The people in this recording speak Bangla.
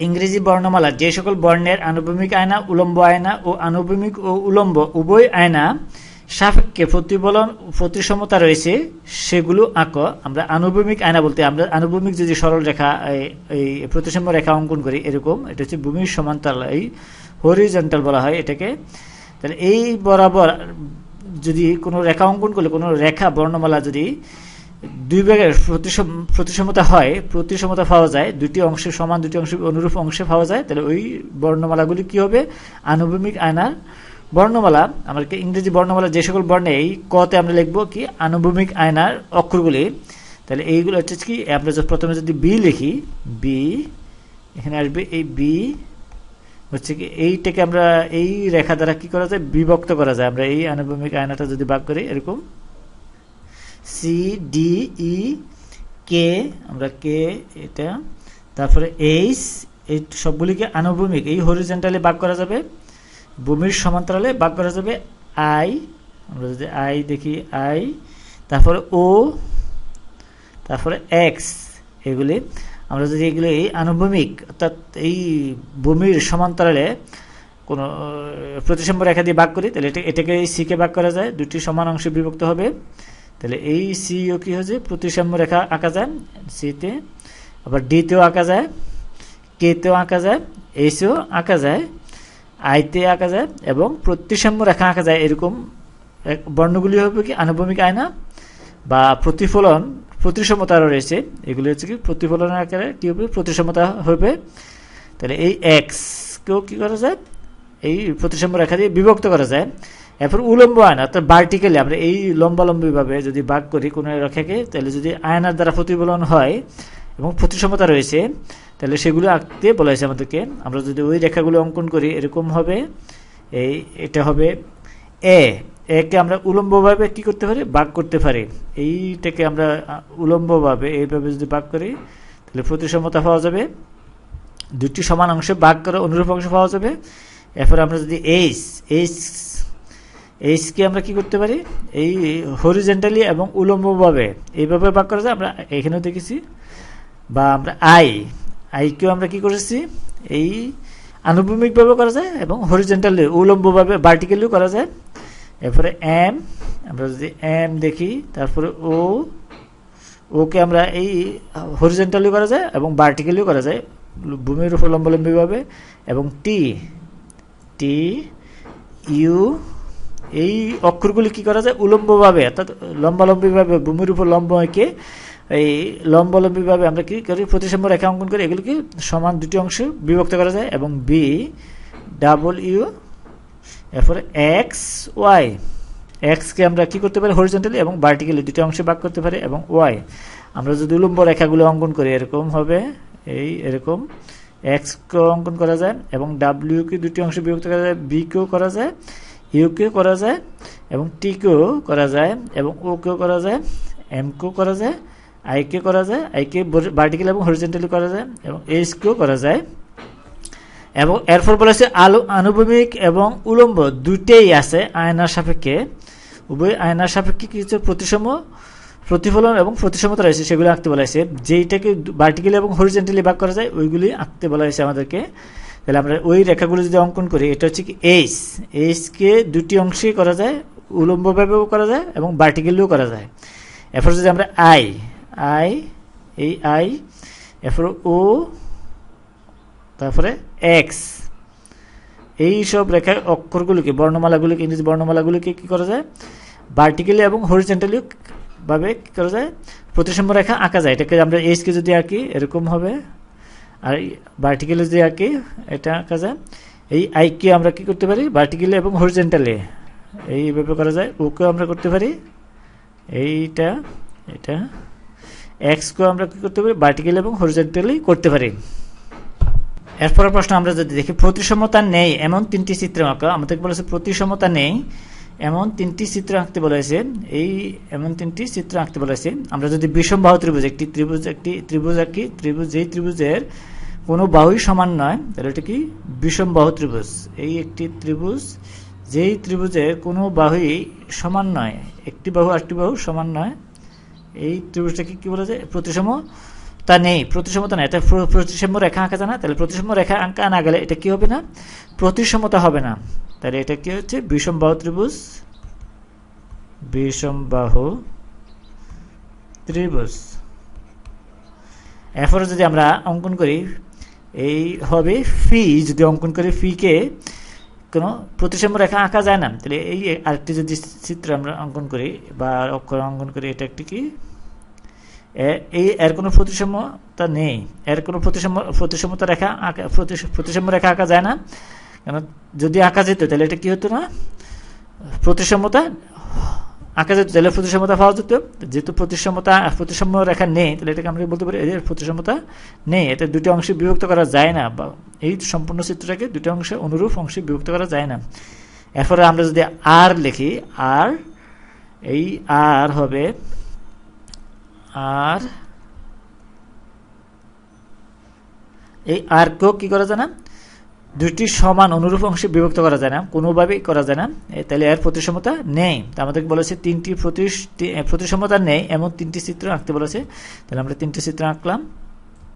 ইংরেজি বর্ণমালা, যে সকল বর্ণের আনুভূমিক আয়না, উলম্ব আয়না ও আনুভূমিক ও উলম্ব উভয় আয়না সাপেক্ষে প্রতিফলন, প্রতিসমতা রয়েছে, সেগুলো আঁক। আমরা আনুভূমিক আয়না বলতে, আমরা আনুভূমিক যদি সরল রেখা, এই- প্রতিসম রেখা অঙ্কন করি, এরকম, এটা হচ্ছে ভূমির সমান্তরাল, এই হরিজন্টাল বলা হয় এটাকে। তাহলে এই বরাবর যদি কোনো রেখা অঙ্কন করলে, কোনো রেখা বর্ণমালা যদি দুই ভাগের প্রতিসম, প্রতিসমতা হয়, প্রতিসমতা পাওয়া যায় দুটি অংশে সমান দুটি অংশ অনুরূপ অংশে পাওয়া যায়, তাহলে ওই বর্ণমালাগুলি কি হবে? আনুভূমিক আয়নার বর্ণমালা, আমাদেরকে ইংরেজি বর্ণমালা যে সকল বর্ণে এই কতে আমরা লিখব কি? আনুভূমিক আয়নার অক্ষরগুলি। তাহলে এইগুলো হচ্ছে কি? আমরা প্রথমে যদি বি লিখি বি এখানে আসবে এই বি হচ্ছে কি এইটাকে আমরা এই রেখা দ্বারা কি করা যায়? বিভক্ত করা যায়। আমরা এই আনুভূমিক আয়নাটা যদি ভাগ করি, এরকম সি ডি ই কে আমরা কে এটা তারপরে এইচ এই সবগুলিকে আনুভূমিক এই হরিজেন্টালি ভাগ করা যাবে ভূমির সমান্তরালে ভাগ করা যাবে আই আমরা যদি আই দেখি আই তারপরে ও তারপরে এক্স এগুলি আমরা যদি এগুলি এই আনুভূমিক অর্থাৎ এই ভূমির সমান্তরালে কোনো আহ, প্রতিসম্য রেখা দিয়ে ভাগ করি তাহলে এটা এটাকে এই সিকে ভাগ করা যায় দুটি সমান অংশে বিভক্ত হবে তাহলে এই সিও কি হচ্ছে প্রতিসাম্য রেখা আঁকা যায় সিতে আবার ডিতেও আঁকা যায় কেতেও আঁকা যায় এইসেও আঁকা যায় আইতে আঁকা যায় এবং প্রতিসাম্য রেখা আঁকা যায়। এরকম বর্ণগুলি হবে কি? আনুভূমিক আয়না বা প্রতিফলন, প্রতিসমতা রয়েছে। এগুলি হচ্ছে কি? প্রতিফলনের আকারে কি হবে? প্রতিসমতা হবে। তাহলে এই এক্সকেও কি করা যায়? এই প্রতিসাম্য রেখা দিয়ে বিভক্ত করা যায়। এরপর উলম্ব আয়না, অর্থাৎ ভার্টিক্যালি আমরা এই লম্বালম্বিভাবে যদি ভাগ করি কোনো রেখাকে, তাহলে যদি আয়নার দ্বারা প্রতিফলন হয় এবং প্রতিসমতা রয়েছে, তাহলে সেগুলো আঁকতে বলা হয়েছে আমাদেরকে, আমরা যদি ওই রেখাগুলো অঙ্কন করি, এরকম হবে, এই, এটা হবে এ একে আমরা উলম্বভাবে কি করতে পারি? ভাগ করতে পারি। এইটাকে আমরা উলম্বভাবে এইভাবে যদি ভাগ করি, তাহলে প্রতিসমতা পাওয়া যাবে। দুটি সমান অংশে ভাগ করে অনুরূপ অংশ পাওয়া যাবে। এরপর আমরা যদি এইচ এইচ এইচকে আমরা কি করতে পারি? এই হরিজেন্টালি এবং উলম্বভাবে। এইভাবে ভাগ করা যায়, আমরা এখানেও দেখেছি। বা আমরা আই আইকেও আমরা কি করেছি? এই আনুভূমিকভাবে করা যায় এবং হরিজেন্টালি উলম্বভাবে ভার্টিক্যালিও করা যায়। এরপরে এম আমরা যদি এম দেখি, তারপরে ও ওকে আমরা এই হরিজেন্টালিও করা যায় এবং ভার্টিক্যালিও করা যায়, ভূমির উপর এবং টি টি ইউ এই অক্ষরগুলি কি করা যায়? উলম্বভাবে, অর্থাৎ লম্বালম্বিভাবে, ভূমির উপর লম্ব এঁকে এই লম্বালম্বিভাবে আমরা কি করি? প্রতিসম্য রেখা অঙ্কন করি এগুলিকে সমান দুটি অংশে বিভক্ত করা যায়, এবং বি ডাবল ইউ এরপরে এক্স ওয়াই এক্সকে আমরা কি করতে পারি? হরিজেন্টালি এবং ভার্টিক্যালি দুটি অংশে ভাগ করতে পারি, এবং ওয়াই আমরা যদি উলম্ব রেখাগুলো অঙ্কন করি, এরকম হবে, এই এরকম এক্সকে অঙ্কন করা যায়, এবং ডাব্লিউকে দুটি অংশে বিভক্ত করা যায় বিকেও করা যায় ইউকেও করা যায় এবং টিকেও করা যায় এবং ওকেও করা যায় এমকেও করা যায় আইকে করা যায় আইকে ভার্টিক্যাল এবং হরিজেন্টালি করা যায় এবং এইচকেও করা যায়। এবং এরপর বলেছে আলো আনুভূমিক এবং উলম্ব দুটেই আছে আয়নার সাপেক্ষে। উভয় আয়নার সাপেক্ষে কিছু প্রতিসম, প্রতিফলন এবং প্রতিসমতা রয়েছে, সেগুলো আঁকতে বলা হয়েছে। যেইটাকে ভার্টিক্যালি এবং হরিজেন্টালি ভাগ করা যায় ওইগুলি আঁকতে বলা হয়েছে আমাদেরকে। তাহলে আমরা ওই রেখাগুলো যদি অঙ্কন করি, এটা হচ্ছে কি এইচ এইচকে দুটি অংশে করা যায়, উলম্বভাবেও করা যায় এবং ভার্টিক্যালিও করা যায়। এরপর যদি আমরা আই আই এই আই এরপর ও তারপরে এক্স এই সব রেখা অক্ষরগুলিকে, বর্ণমালাগুলিকে, ইংরেজি বর্ণমালাগুলিকে কী করা যায়? ভার্টিক্যালি এবং হরিজেন্টালি ভাবে কী করা যায়? প্রতিসম্য রেখা আঁকা যায়। এটাকে আমরা এইচকে যদি আঁকি, এরকম হবে। আর ভার্টিক্যালি যে আঁকি এটা আঁকা যায় এই আইকে আমরা কি করতে পারি? ভার্টিক্যালি এবং হরিজেন্টালি এইভাবে করা যায়। ওকেও আমরা করতে পারি। এইটা, এটা। এক্সকেও আমরা কি করতে পারি? ভার্টিক্যালি এবং হরিজেন্টালি করতে পারি। এরপরের প্রশ্ন আমরা যদি দেখি, প্রতিসমতা নেই, এমন তিনটি চিত্র আঁকা আমাদের বলেছে প্রতিসমতা নেই এমন তিনটি চিত্র আঁকতে বলেছে এই এমন তিনটি চিত্র আঁকতে বলেছে আমরা যদি বিষম বাহু ত্রিভুজ, একটি ত্রিভুজ একটি ত্রিভুজ আঁকি, ত্রিভুজ যেই ত্রিভুজের কোনো বাহুই সমান নয়, তাহলে এটা কি? বিষম বাহু ত্রিভুজ। এই একটি ত্রিভুজ যেই ত্রিভুজের কোনো বাহুই সমান নয়, একটি বাহু আরেকটি বাহু সমান নয়, এই ত্রিভুজটাকে কি বলা যায় প্রতিসম তা নেই, প্রতিসমতা নেই। এটা প্র- প্রতিসাম্য রেখা আঁকা যায় না, তাহলে প্রতিসাম্য রেখা আঁকা না গেলে এটা কি হবে না? প্রতিসমতা হবে না। তাহলে এটা কি হচ্ছে? বিষমবাহু ত্রিভুজ। বিষমবাহু ত্রিভুজ। এরপরে যদি আমরা অঙ্কন করি, এই হবে ফি যদি অঙ্কন করি ফিকে কোনো প্রতিসাম্য রেখা আঁকা যায় না। তাহলে এই আরেকটি যদি চিত্র আমরা অঙ্কন করি, বা অক্ষর অঙ্কন করি, এটা একটি কি? এই এর কোনো প্রতিসাম্যতা নেই। এর কোনো প্রতিসাম্য প্রতিসাম্যতা রেখা আঁকা প্রতি- প্রতিসাম্য রেখা আঁকা যায় না। কেন? যদি আঁকা যেত, তাহলে এটা কি হতো না? প্রতিসাম্যতা আঁকা যেত, তাহলে প্রতিসাম্যতা পাওয়া যেত। যেহেতু প্রতিসমতা প্রতিসাম্য রেখা নেই, তাহলে এটাকে আমরা বলতে পারি? এদের প্রতিসমতা নেই এটা দুটি অংশে বিভক্ত করা যায় না। বা এই সম্পূর্ণ চিত্রটাকে দুটি অংশে, অনুরূপ অংশে বিভক্ত করা যায় না। এরপরে আমরা যদি আর লিখি, আর, এই আর হবে, আর, এই আরকেও কি করা যায় না? দুটি সমান অনুরূপ অংশে বিভক্ত করা যায় না, কোনোভাবেই করা যায় না। তাহলে এর প্রতিসমতা নেই। তা আমাদেরকে বলেছে তিনটি প্রতি প্রতিসমতা নেই, এমন তিনটি চিত্র আঁকতে বলেছে। তাহলে আমরা তিনটি চিত্র আঁকলাম।